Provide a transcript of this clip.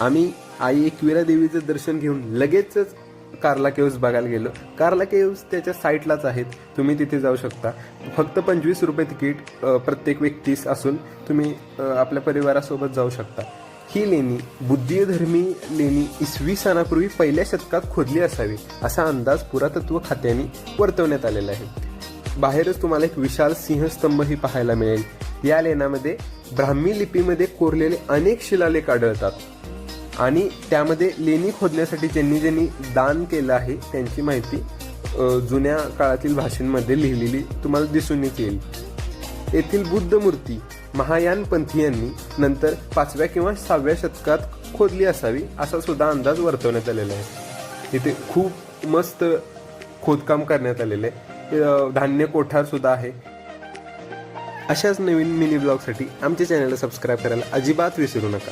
आम्ही आई एकविरा देवीचं दर्शन घेऊन लगेचच कार्ला केव्स बघायला गेलो. कार्ला केव्स त्याच्या साईटलाच आहेत. तुम्ही तिथे जाऊ शकता. फक्त पंचवीस रुपये तिकीट प्रत्येक व्यक्तीस असून तुम्ही आपल्या परिवारासोबत जाऊ शकता. ही लेणी बुद्धिधर्मी लेणी इसवी सणापूर्वी पहिल्या शतकात खोदली असावी असा अंदाज पुरातत्व खात्याने वर्तवण्यात आलेला आहे. बाहेरच तुम्हाला एक विशाल सिंहस्तंभही पाहायला मिळेल. या लेण्यामध्ये ब्राह्मी लिपीमध्ये कोरलेले अनेक शिलालेख आढळतात. आणि त्यामध्ये लेणी खोदण्यासाठी ज्यांनी ज्यांनी दान केलं आहे त्यांची माहिती जुन्या काळातील भाषांमध्ये लिहिलेली तुम्हाला दिसून येईल. येथील बुद्ध मूर्ती महायान पंथीयांनी नंतर पाचव्या किंवा सहाव्या शतकात खोदली असावी असा सुद्धा अंदाज वर्तवण्यात आलेला आहे. इथे खूप मस्त खोदकाम करण्यात आलेलं आहे. धान्य कोठार सुद्धा आहे. अशाच नवीन मिनी ब्लॉगसाठी आमच्या चॅनलला सबस्क्राईब करायला अजिबात विसरू नका.